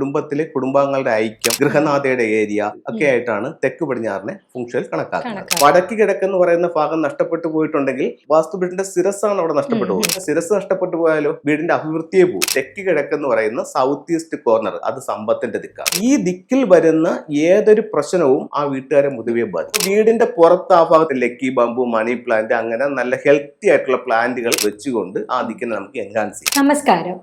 കുടുംബത്തിലെ കുടുംബാംഗങ്ങളുടെ ഐക്യം ഗൃഹനാഥയുടെ ഏരിയ ഒക്കെ ആയിട്ടാണ് തെക്ക് പടിഞ്ഞാറിനെ ഫുങ്ഷയിൽ കണക്കാക്കുന്നത്. വടക്ക് കിഴക്ക് എന്ന് പറയുന്ന ഭാഗം നഷ്ടപ്പെട്ടു പോയിട്ടുണ്ടെങ്കിൽ വാസ്തു സിരസാണ് അവിടെ നഷ്ടപ്പെട്ടു. പോകുന്നത്. സിരസ് നഷ്ടപ്പെട്ടു പോയാലോ? വീടിന്റെ അഭിവൃദ്ധിയെ പോകും തെക്ക് കിഴക്ക് എന്ന് പറയുന്ന സൗത്ത് ഈസ്റ്റ് കോർണർ അത് സമ്പത്തിന്റെ ദിക്കാണ്. ഈ ദിക്കിൽ വരുന്ന ഏതൊരു പ്രശ്നവും ആ വീട്ടുകാരെ മുതുവെ ബാധിക്കും. വീടിന്റെ പുറത്ത് ആ ഭാഗത്ത് ലക്കി ബംബു മണി പ്ലാന്റ് അങ്ങനെ നല്ല ഹെൽത്തി ആയിട്ടുള്ള പ്ലാന്റുകൾ വെച്ചുകൊണ്ട് ആ ദിക്കിനെ നമുക്ക് എൻഹാൻസ് ചെയ്യാം. നമസ്കാരം.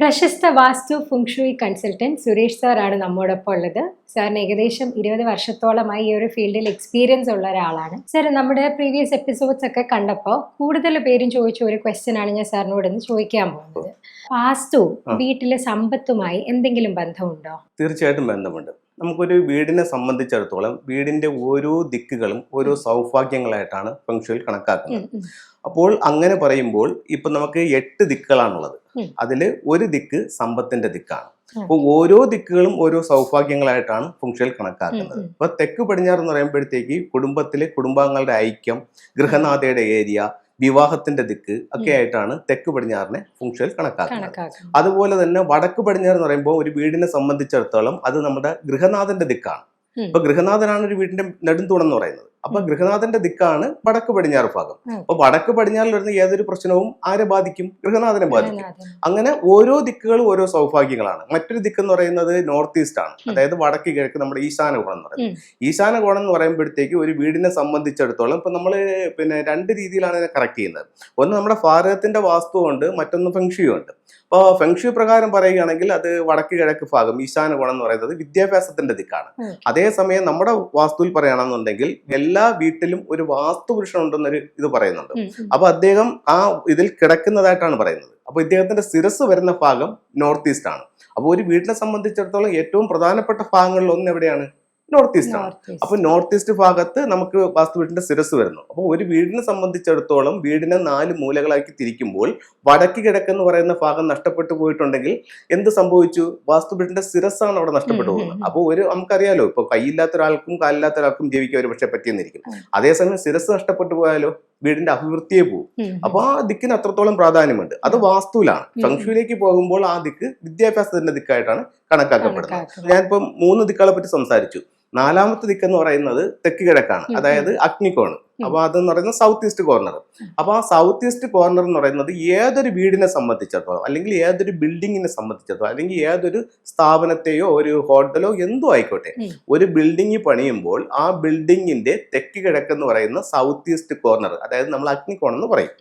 പ്രശസ്ത വാസ്തു ഫുങ്ഷുയി കൺസൾട്ടന്റ് സുരേഷ് സാറാണ് നമ്മോടൊപ്പം ഉള്ളത്. സാറിന് ഏകദേശം ഇരുപത് വർഷത്തോളമായി ഈ ഒരു ഫീൽഡിൽ എക്സ്പീരിയൻസ് ഉള്ള ഒരാളാണ്. സാർ നമ്മുടെ പ്രീവിയസ് എപ്പിസോഡ്സ് ഒക്കെ കണ്ടപ്പോൾ കൂടുതൽ പേരും ചോദിച്ച ഒരു ക്വസ്റ്റ്യൻ ആണ് ഞാൻ സാറിനോട് ഇന്ന് ചോദിക്കാൻ പോകുന്നത്. വാസ്തു വീട്ടിലെ സമ്പത്തുമായി എന്തെങ്കിലും ബന്ധമുണ്ടോ? തീർച്ചയായിട്ടും ബന്ധമുണ്ട്. നമുക്കൊരു വീടിനെ സംബന്ധിച്ചിടത്തോളം വീടിന്റെ ഓരോ ദിക്കുകളും ഓരോ സൗഭാഗ്യങ്ങളായിട്ടാണ് ഫെങ്ഷുവിൽ കണക്കാക്കുന്നത്. അപ്പോൾ അങ്ങനെ പറയുമ്പോൾ ഇപ്പൊ നമുക്ക് എട്ട് ദിക്കുകളാണുള്ളത്. അതിൽ ഒരു ദിക്ക് സമ്പത്തിന്റെ ദിക്കാണ്. അപ്പൊ അപ്പോൾ ഓരോ ദിക്കുകളും ഓരോ സൗഭാഗ്യങ്ങളായിട്ടാണ് ഫുങ്ഷയിൽ കണക്കാക്കുന്നത്. അപ്പൊ തെക്ക് പടിഞ്ഞാറ് എന്ന് പറയുമ്പോഴത്തേക്ക് കുടുംബത്തിലെ കുടുംബാംഗങ്ങളുടെ ഐക്യം ഗൃഹനാഥയുടെ ഏരിയ വിവാഹത്തിന്റെ ദിക്ക് ഒക്കെ ആയിട്ടാണ് തെക്ക് പടിഞ്ഞാറിനെ ഫുങ്ഷയിൽ കണക്കാക്കുന്നത്. അതുപോലെ തന്നെ വടക്ക് പടിഞ്ഞാറ് എന്ന് പറയുമ്പോൾ ഒരു വീടിനെ സംബന്ധിച്ചിടത്തോളം അത് നമ്മുടെ ഗൃഹനാഥന്റെ ദിക്കാണ്. ഇപ്പൊ ഗൃഹനാഥനാണ് ഒരു വീടിന്റെ നെടുംതൂണെന്ന് പറയുന്നത്. അപ്പൊ. ഗൃഹനാഥന്റെ ദിക്കാണ് വടക്ക് പടിഞ്ഞാറ് ഭാഗം. അപ്പൊ വടക്ക് പടിഞ്ഞാറിൽ വരുന്ന ഏതൊരു പ്രശ്നവും ആരെ ബാധിക്കും? ഗൃഹനാഥനെ ബാധിക്കും. അങ്ങനെ ഓരോ ദിക്കുകളും ഓരോ സൗഭാഗ്യങ്ങളാണ്. മറ്റൊരു ദിക്ക് എന്ന് പറയുന്നത് നോർത്ത് ഈസ്റ്റ് ആണ്. അതായത് വടക്ക് കിഴക്ക് നമ്മുടെ ഈശാന കോണം എന്ന് പറയുന്നത്. ഈശാന കോണം എന്ന് പറയുമ്പോഴത്തേക്ക് ഒരു വീടിനെ സംബന്ധിച്ചിടത്തോളം ഇപ്പൊ നമ്മൾ പിന്നെ രണ്ട് രീതിയിലാണ് ഇതിനെ കറക്റ്റ് ചെയ്യുന്നത്. ഒന്ന് നമ്മുടെ ഭാരതത്തിന്റെ വാസ്തുവുണ്ട് മറ്റൊന്ന് ഫെങ്ഷിയും ഉണ്ട്. അപ്പോൾ ഫെങ്ഷി പ്രകാരം പറയുകയാണെങ്കിൽ അത് വടക്ക് കിഴക്ക് ഭാഗം ഈശാന കോണം എന്ന് പറയുന്നത് വിദ്യാഭ്യാസത്തിന്റെ ദിക്കാണ്. അതേസമയം നമ്മുടെ വാസ്തുവിൽ പറയുകയാണെന്നുണ്ടെങ്കിൽ എല്ലാ വീട്ടിലും ഒരു വാസ്തു പുരുഷൻ ഉണ്ടെന്നൊരു ഇത് പറയുന്നുണ്ട്. അപ്പൊ അദ്ദേഹം ആ ഇതിൽ കിടക്കുന്നതായിട്ടാണ് പറയുന്നത്. അപ്പൊ ഇദ്ദേഹത്തിന്റെ ശിരസ് വരുന്ന ഭാഗം നോർത്ത് ഈസ്റ്റ് ആണ് അപ്പോൾ ഒരു വീട്ടിനെ സംബന്ധിച്ചിടത്തോളം ഏറ്റവും പ്രധാനപ്പെട്ട ഭാഗങ്ങളിൽ ഒന്ന് എവിടെയാണ്? നോർത്ത് ഈസ്റ്റ് ആണ്. അപ്പൊ നോർത്ത് ഈസ്റ്റ് ഭാഗത്ത് നമുക്ക് വാസ്തു വീടിന്റെ സിരസ് വരുന്നു. അപ്പോൾ ഒരു വീടിനെ സംബന്ധിച്ചിടത്തോളം വീടിനെ നാല് മൂലകളാക്കി തിരിക്കുമ്പോൾ വടക്ക് കിഴക്കെന്ന് പറയുന്ന ഭാഗം നഷ്ടപ്പെട്ടു പോയിട്ടുണ്ടെങ്കിൽ എന്ത് സംഭവിച്ചു? വാസ്തു വീടിന്റെ ആണ് അവിടെ നഷ്ടപ്പെട്ടു പോകുന്നത്. അപ്പോൾ ഒരു നമുക്കറിയാലോ ഇപ്പൊ കൈയില്ലാത്ത ഒരാൾക്കും കാലില്ലാത്ത ഒരാൾക്കും ജീവിക്കാൻ ഒരു പക്ഷേ പറ്റിയെന്നിരിക്കും. അതേസമയം സിരസ് നഷ്ടപ്പെട്ടു പോയാലോ വീടിന്റെ അഭിവൃദ്ധിയെ പോകും. അപ്പൊ ആ ദിക്കിന് അത്രത്തോളം പ്രാധാന്യമുണ്ട്. അത് വാസ്തുവിലാണ്. ഫംഗ്ഷനിലേക്ക് പോകുമ്പോൾ ആ ദിക്ക് വിദ്യാഭ്യാസത്തിന്റെ ദിക്കായിട്ടാണ് കണക്കാക്കപ്പെടുന്നത്. ഞാനിപ്പം മൂന്ന് ദിക്കുകളെ പറ്റി സംസാരിച്ചു. നാലാമത്തെ ദിക്ക് എന്ന് പറയുന്നത് തെക്ക് കിഴക്കാണ് അതായത് അഗ്നികോണ്. അപ്പൊ അതെന്ന് പറയുന്നത് സൗത്ത് ഈസ്റ്റ് കോർണർ അപ്പൊ ആ സൗത്ത് ഈസ്റ്റ് കോർണർ എന്ന് പറയുന്നത് ഏതൊരു വീടിനെ സംബന്ധിച്ചിടത്തോളം അല്ലെങ്കിൽ ഏതൊരു ബിൽഡിങ്ങിനെ സംബന്ധിച്ചിടത്തോളം അല്ലെങ്കിൽ ഏതൊരു സ്ഥാപനത്തെയോ ഒരു ഹോട്ടലോ എന്തോ ആയിക്കോട്ടെ ഒരു ബിൽഡിംഗ് പണിയുമ്പോൾ ആ ബിൽഡിങ്ങിന്റെ തെക്ക് കിഴക്കെന്ന് പറയുന്ന സൗത്ത് ഈസ്റ്റ് കോർണർ അതായത് നമ്മൾ അഗ്നികോൺ എന്ന് പറയും.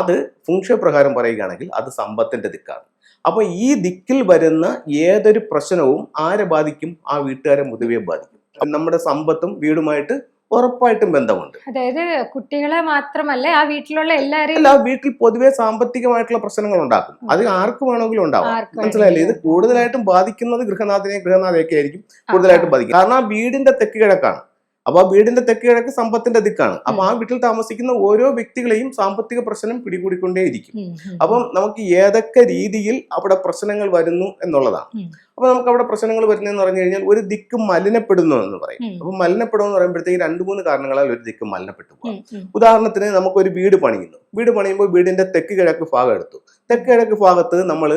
അത് ഫുങ്ഷ പ്രകാരം പറയുകയാണെങ്കിൽ അത് സമ്പത്തിന്റെ ദിക്കാണ്. അപ്പൊ ഈ ദിക്കിൽ വരുന്ന ഏതൊരു പ്രശ്നവും ആരെ ബാധിക്കും? ആ വീട്ടുകാരെ മുതുവെ ബാധിക്കും. നമ്മുടെ സമ്പത്തും വീടുമായിട്ട് ഉറപ്പായിട്ടും ബന്ധമുണ്ട്. അതായത് കുട്ടികളെ മാത്രമല്ല ആ വീട്ടിലുള്ള എല്ലാവരും അല്ല വീട്ടിൽ പൊതുവെ സാമ്പത്തികമായിട്ടുള്ള പ്രശ്നങ്ങൾ ഉണ്ടാക്കും അത് ആർക്ക് വേണമെങ്കിലും ഉണ്ടാവും. മനസ്സിലായില്ലേ? ഇത് കൂടുതലായിട്ടും ബാധിക്കുന്നത് ഗൃഹനാഥനെയും ഗൃഹനാഥയൊക്കെ ആയിരിക്കും കൂടുതലായിട്ടും ബാധിക്കും. കാരണം ആ വീടിന്റെ തെക്ക് കിഴക്കാണ്. അപ്പൊ ആ വീടിന്റെ തെക്ക് കിഴക്ക് സമ്പത്തിന്റെ ദിക്കാണ്. അപ്പൊ ആ വീട്ടിൽ താമസിക്കുന്ന ഓരോ വ്യക്തികളെയും സാമ്പത്തിക പ്രശ്നം പിടികൂടിക്കൊണ്ടേയിരിക്കും. അപ്പം നമുക്ക് ഏതൊക്കെ രീതിയിൽ അവിടെ പ്രശ്നങ്ങൾ വരുന്നു എന്നുള്ളതാണ്. അപ്പൊ നമുക്ക് അവിടെ പ്രശ്നങ്ങൾ വരുന്നതെന്ന് പറഞ്ഞു കഴിഞ്ഞാൽ ഒരു ദിക്ക് മലിനപ്പെടുന്നു എന്ന് പറയും. അപ്പൊ മലിനപ്പെടുന്നു എന്ന് പറയുമ്പോഴത്തേക്ക് രണ്ട് മൂന്ന് കാരണങ്ങളാൽ ഒരു ദിക്ക് മലിനപ്പെട്ടു പോകും. ഉദാഹരണത്തിന് നമുക്ക് ഒരു വീട് പണിയുന്നു. വീട് പണിയുമ്പോൾ വീടിന്റെ തെക്ക് കിഴക്ക് ഭാഗം എടുത്തു. തെക്ക് കിഴക്ക് ഭാഗത്ത് നമ്മൾ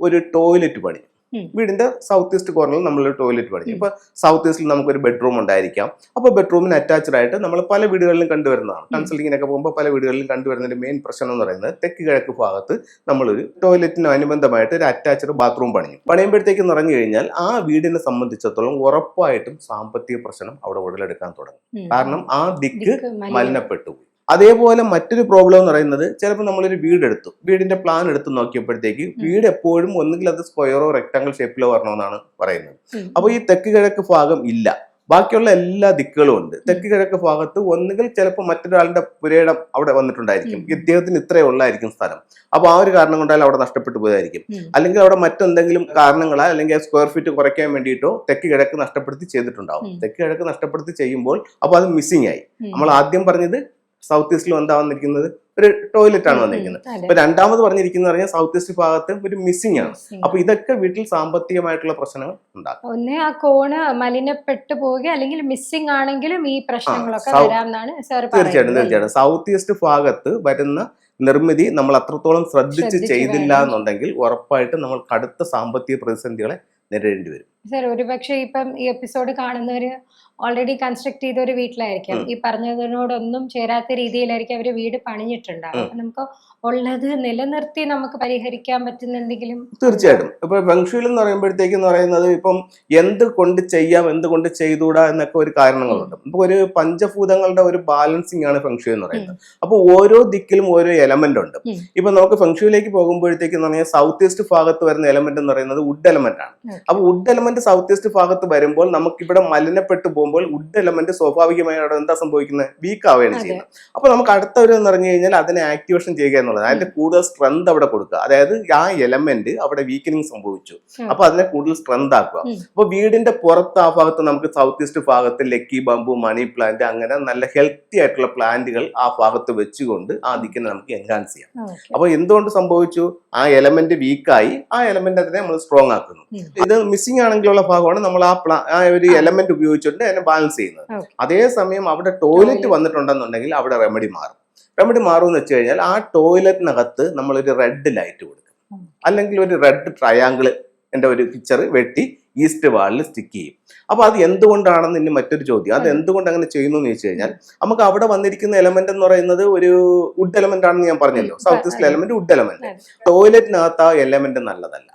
ഒരു ടോയ്ലറ്റ് പണി ഉം. വീടിന്റെ സൗത്ത് ഈസ്റ്റ് കോർണറിൽ നമ്മൾ ടോയ്ലറ്റ് പണിഞ്ഞു. ഇപ്പൊ സൗത്ത് ഈസ്റ്റിൽ നമുക്കൊരു ബെഡ്റൂം ഉണ്ടായിരിക്കാം. അപ്പോൾ ബെഡ്റൂമിന് അറ്റാച്ച്ഡ് ആയിട്ട് നമ്മൾ പല വീടുകളിലും കണ്ടുവരുന്നതാണ്. കൺസൾട്ടിങ്ങിനൊക്കെ പോകുമ്പോൾ പല വീടുകളിലും കണ്ടുവരുന്നതിന്റെ മെയിൻ പ്രശ്നം എന്ന് പറയുന്നത് തെക്ക് കിഴക്ക് ഭാഗത്ത് നമ്മളൊരു ടോയ്ലറ്റിന് അനുബന്ധമായിട്ട് ഒരു അറ്റാച്ച്ഡ് ബാത്റൂം പണിയും. പണിയുമ്പോഴത്തേക്ക് പറഞ്ഞു കഴിഞ്ഞാൽ ആ വീടിനെ സംബന്ധിച്ചിടത്തോളം ഉറപ്പായിട്ടും സാമ്പത്തിക പ്രശ്നം അവിടെ ഉടലെടുക്കാൻ തുടങ്ങും. കാരണം ആ ദിക്ക് മലിനപ്പെട്ടു. അതേപോലെ മറ്റൊരു പ്രോബ്ലം എന്ന് പറയുന്നത് ചിലപ്പോൾ നമ്മളൊരു വീട് എടുത്തു വീടിന്റെ പ്ലാൻ എടുത്ത് നോക്കിയപ്പോഴത്തേക്ക് വീട് എപ്പോഴും ഒന്നുകിൽ അത് സ്ക്വയറോ റെക്ടാങ്കിൾ ഷേപ്പിലോ വരണമെന്നാണ് പറയുന്നത്. അപ്പോൾ ഈ തെക്ക് കിഴക്ക് ഭാഗം ഇല്ല. ബാക്കിയുള്ള എല്ലാ ദിക്കുകളും ഉണ്ട്. തെക്ക് കിഴക്ക് ഭാഗത്ത് ഒന്നുകിൽ ചിലപ്പോൾ മറ്റൊരാളുടെ പുരയിടം അവിടെ വന്നിട്ടുണ്ടായിരിക്കും. ഇദ്ദേഹത്തിന് ഇത്രേ ഉള്ളായിരിക്കും സ്ഥലം. അപ്പോൾ ആ ഒരു കാരണം കൊണ്ടാലും അവിടെ നഷ്ടപ്പെട്ടു പോയതായിരിക്കും. അല്ലെങ്കിൽ അവിടെ മറ്റെന്തെങ്കിലും കാരണങ്ങളാൽ അല്ലെങ്കിൽ സ്ക്വയർ ഫീറ്റ് കുറയ്ക്കാൻ വേണ്ടിയിട്ടോ തെക്ക് കിഴക്ക് നഷ്ടപ്പെടുത്തി ചെയ്തിട്ടുണ്ടാവും. തെക്ക് കിഴക്ക് നഷ്ടപ്പെടുത്തി ചെയ്യുമ്പോൾ അപ്പോൾ അത് മിസ്സിംഗ് ആയി. നമ്മൾ ആദ്യം പറഞ്ഞത് സൗത്ത് ഈസ്റ്റിൽ എന്താ വന്നിരിക്കുന്നത് ഒരു ടോയ്ലറ്റ് ആണ്. വന്നിരിക്കുന്നത്. അപ്പൊ രണ്ടാമത് പറഞ്ഞിരിക്കുന്നത് പറഞ്ഞാൽ സൗത്ത് ഈസ്റ്റ് ഭാഗത്ത് ഒരു മിസ്സിംഗ് ആണ്. അപ്പൊ ഇതൊക്കെ വീട്ടിൽ സാമ്പത്തികമായിട്ടുള്ള പ്രശ്നങ്ങൾ ഉണ്ടാക്കും ഒന്ന് ആ കോണ് മലിനപ്പെട്ടു പോവുക അല്ലെങ്കിൽ മിസ്സിംഗ് ആണെങ്കിലും ഈ പ്രശ്നങ്ങളൊക്കെ വരാമെന്നാണ് തീർച്ചയായിട്ടും തീർച്ചയായിട്ടും സൗത്ത് ഈസ്റ്റ് ഭാഗത്ത് വരുന്ന നിർമ്മിതി നമ്മൾ അത്രത്തോളം ശ്രദ്ധിച്ച് ചെയ്തില്ല. എന്നുണ്ടെങ്കിൽ ഉറപ്പായിട്ടും നമ്മൾ കടുത്ത സാമ്പത്തിക പ്രതിസന്ധികളെ നേരിടേണ്ടി വരും സർ ഒരുപക്ഷെ ഇപ്പം ഈ എപ്പിസോഡ് കാണുന്നവര് ഓൾറെഡി കൺസ്ട്രക്ട് ചെയ്ത ഒരു വീട്ടിലായിരിക്കാം. ഈ പറഞ്ഞതിനോടൊന്നും ചേരാത്ത രീതിയിലായിരിക്കും അവർ വീട് പണിഞ്ഞിട്ടുണ്ടാവും അപ്പൊ നമുക്ക് ഉള്ളത് നിലനിർത്തി നമുക്ക് പരിഹരിക്കാൻ പറ്റുന്ന എന്തെങ്കിലും തീർച്ചയായിട്ടും. ഇപ്പൊ ഫെങ്ഷുയിൽ എന്ന് പറയുമ്പോഴത്തേക്ക് എന്ന് പറയുന്നത് ഇപ്പം എന്ത് കൊണ്ട് ചെയ്യാം എന്ത് കൊണ്ട് ചെയ്തുകൂടാ എന്നൊക്കെ ഒരു കാരണങ്ങളുണ്ട്. ഇപ്പൊ ഒരു പഞ്ചഭൂതങ്ങളുടെ ഒരു ബാലൻസിങ് ആണ് ഫെങ്ഷു എന്ന് പറയുന്നത്. അപ്പൊ ഓരോ ദിക്കിലും ഓരോ എലമെന്റ് ഉണ്ട്. ഇപ്പൊ നമുക്ക് ഫെങ്ഷുയിലേക്ക് പോകുമ്പോഴത്തേക്ക് എന്ന് പറഞ്ഞാൽ സൗത്ത് ഈസ്റ്റ് ഭാഗത്ത് വരുന്ന എലമെന്റ് എന്ന് പറയുന്നത് വുഡ് എലമെന്റ് ആണ്. അപ്പൊ വുഡ് എലമെന്റ് സൗത്ത് ഈസ്റ്റ് ഭാഗത്ത് വരുമ്പോൾ നമുക്ക് ഇവിടെ മലിനപ്പെട്ടു പോകുമ്പോൾ വുഡ് എലമെന്റ് സ്വാഭാവികമായി അവിടെ എന്താ സംഭവിക്കുന്നത്? വീക്ക് ആവുകയാണ് ചെയ്യുന്നത്. അപ്പൊ നമുക്ക് അടുത്ത ഒരു എന്ന് പറഞ്ഞു കഴിഞ്ഞാൽ അതിനെ ആക്ടിവേഷൻ ചെയ്യുക എന്നുള്ളത് അതിന്റെ കൂടുതൽ സ്ട്രെങ്ത് അവിടെ കൊടുക്കുക അതായത് ആ എലമെന്റ് അവിടെ വീക്കനിങ് സംഭവിച്ചു. അപ്പൊ അതിനെ കൂടുതൽ സ്ട്രെങ്ത് ആക്കുക. അപ്പൊ വീടിന്റെ പുറത്ത് ആ ഭാഗത്ത് നമുക്ക് സൗത്ത് ഈസ്റ്റ് ഭാഗത്ത് ലക്കി ബംബു മണി പ്ലാന്റ് അങ്ങനെ നല്ല ഹെൽത്തി ആയിട്ടുള്ള പ്ലാന്റുകൾ ആ ഭാഗത്ത് വെച്ചുകൊണ്ട് ആ ദിക്കിനെ നമുക്ക് എൻഹാൻസ് ചെയ്യാം. അപ്പൊ എന്തുകൊണ്ട് സംഭവിച്ചു ആ എലമെന്റ് വീക്കായി ആ എലമെന്റ് അതിനെ നമ്മൾ സ്ട്രോങ് ആക്കുന്നു. ഇത് മിസ്സിംഗ് ആണെങ്കിലുള്ള ഭാഗമാണ് നമ്മൾ ആ പ്ലാ ആ ഒരു എലമെന്റ് ഉപയോഗിച്ചുകൊണ്ട് അതിനെ ബാലൻസ് ചെയ്യുന്നത്. അതേസമയം അവിടെ ടോയ്ലറ്റ്. വന്നിട്ടുണ്ടെന്നുണ്ടെങ്കിൽ അവിടെ റെമഡി മാറും റെമഡി മാറുമെന്ന് വെച്ച് കഴിഞ്ഞാൽ ആ ടോയ്ലറ്റിനകത്ത് നമ്മളൊരു റെഡ് ലൈറ്റ് കൊടുക്കും. അല്ലെങ്കിൽ ഒരു റെഡ് ട്രയാങ്കിൾ എന്റെ ഒരു പിക്ചർ വെട്ടി ഈസ്റ്റ് വാളിൽ സ്റ്റിക്ക് ചെയ്യും. അപ്പോൾ അത് എന്തുകൊണ്ടാണെന്ന് ഇനി മറ്റൊരു ചോദ്യം. അത്. എന്തുകൊണ്ട് അങ്ങനെ ചെയ്യുന്നു എന്ന് ചോദിച്ചു കഴിഞ്ഞാൽ നമുക്ക് അവിടെ വന്നിരിക്കുന്ന എലമെന്റ് എന്ന് പറയുന്നത് ഒരു വുഡ് എലമെന്റ് ആണെന്ന് ഞാൻ പറഞ്ഞല്ലോ. South east. Element wood element. ടോയ്ലറ്റിനകത്ത് ആ എലമെന്റ് നല്ലതല്ല.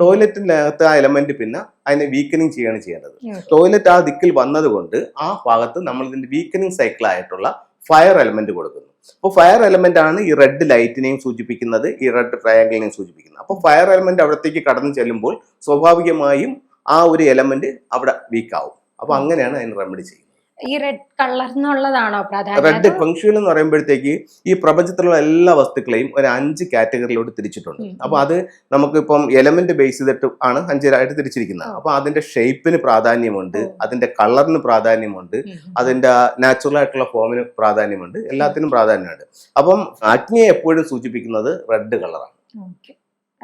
ടോയ്ലറ്റിനകത്ത് ആ എലമെന്റ് പിന്നെ അതിനെ വീക്കനിങ് ചെയ്യാണ് ചെയ്യേണ്ടത്. ടോയ്ലറ്റ് ആ ദിക്കിൽ വന്നതുകൊണ്ട് ആ ഭാഗത്ത് നമ്മൾ ഇതിന്റെ വീക്കനിങ് സൈക്കിൾ ആയിട്ടുള്ള ഫയർ എലമെന്റ് കൊടുക്കുന്നു. അപ്പോൾ ഫയർ എലമെന്റ് ആണ് ഈ റെഡ് ലൈറ്റിനെയും സൂചിപ്പിക്കുന്നത് ഈ റെഡ് ട്രയാങ്കിളിനെയും സൂചിപ്പിക്കുന്നത്. അപ്പോൾ ഫയർ എലമെന്റ് അവിടത്തേക്ക് കടന്നു ചെല്ലുമ്പോൾ സ്വാഭാവികമായും ആ ഒരു എലമെന്റ് അവിടെ വീക്ക് ആവും. അപ്പൊ അങ്ങനെയാണ് അതിന് റെമഡി ചെയ്യുന്നത്. ഈ റെഡ് കളർന്നുള്ളതാണോ പ്രാധാന്യം റെഡ് ഫംഗ്ഷൻ എന്ന് പറയുമ്പോഴത്തേക്ക് ഈ പ്രപഞ്ചത്തിലുള്ള എല്ലാ വസ്തുക്കളെയും ഒരു അഞ്ച് കാറ്റഗറിയിലോട്ട് തിരിച്ചിട്ടുണ്ട്. അപ്പൊ അത് നമുക്കിപ്പം എലമെന്റ് ബേസ് ചെയ്തിട്ട് ആണ് അഞ്ചായിട്ട് തിരിച്ചിരിക്കുന്നത്. അപ്പൊ അതിന്റെ ഷേപ്പിന് പ്രാധാന്യമുണ്ട് അതിന്റെ കളറിന് പ്രാധാന്യമുണ്ട് അതിന്റെ നാച്ചുറൽ ആയിട്ടുള്ള ഫോമിന് പ്രാധാന്യമുണ്ട് എല്ലാത്തിനും പ്രാധാന്യമുണ്ട്. അപ്പം അഗ്നിയെ എപ്പോഴും സൂചിപ്പിക്കുന്നത് റെഡ് കളറാണ്.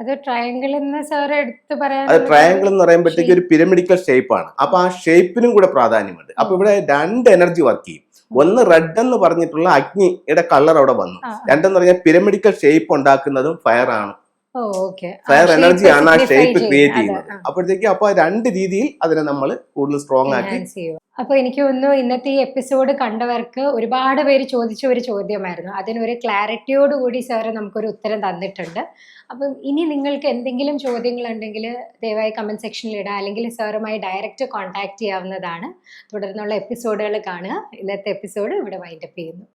അത് ട്രയാങ്കിൾ എന്ന് സാർ എടുത്ത് പറയാൻ അത് ട്രയാങ്കിൾ എന്ന് പറയുമ്പോഴത്തേക്ക് ഒരു പിരമിഡിക്കൽ ഷേപ്പാണ് അപ്പൊ ആ ഷേപ്പിനും കൂടെ പ്രാധാന്യമുണ്ട്. അപ്പൊ ഇവിടെ രണ്ട് എനർജി വർക്ക് ചെയ്യും. ഒന്ന് റെഡ് എന്ന് പറഞ്ഞിട്ടുള്ള അഗ്നിയുടെ കളർ അവിടെ വന്നു. രണ്ടെന്ന് പറഞ്ഞാൽ പിരമിഡിക്കൽ ഷേപ്പ് ഉണ്ടാക്കുന്നതും ഫയർ ആണ്. ഫയർ എനർജി ആണ് ആ ഷേപ്പ് ക്രിയേറ്റ് ചെയ്യുന്നത്. അപ്പോഴത്തേക്ക് അപ്പൊ രണ്ട് രീതിയിൽ അതിനെ നമ്മൾ കൂടുതൽ സ്ട്രോങ് ആക്കി. അപ്പൊ എനിക്ക് ഒന്ന് ഇന്നത്തെ ഈ എപ്പിസോഡ് കണ്ടവർക്ക് ഒരുപാട് പേര് ചോദിച്ച ഒരു ചോദ്യമായിരുന്നു. അതിനൊരു ക്ലാരിറ്റിയോട് കൂടി സാറ് നമുക്കൊരു ഉത്തരം തന്നിട്ടുണ്ട്. അപ്പം ഇനി നിങ്ങൾക്ക് എന്തെങ്കിലും ചോദ്യങ്ങൾ ഉണ്ടെങ്കിൽ ദയവായി കമന്റ് സെക്ഷനിൽ ഇടുക അല്ലെങ്കിൽ സാറുമായി ഡയറക്റ്റ് കോൺടാക്ട് ചെയ്യാവുന്നതാണ്. തുടർന്നുള്ള എപ്പിസോഡുകൾ കാണുക. ഇന്നത്തെ എപ്പിസോഡ് ഇവിടെ വൈൻഡപ്പ് ചെയ്യുന്നു.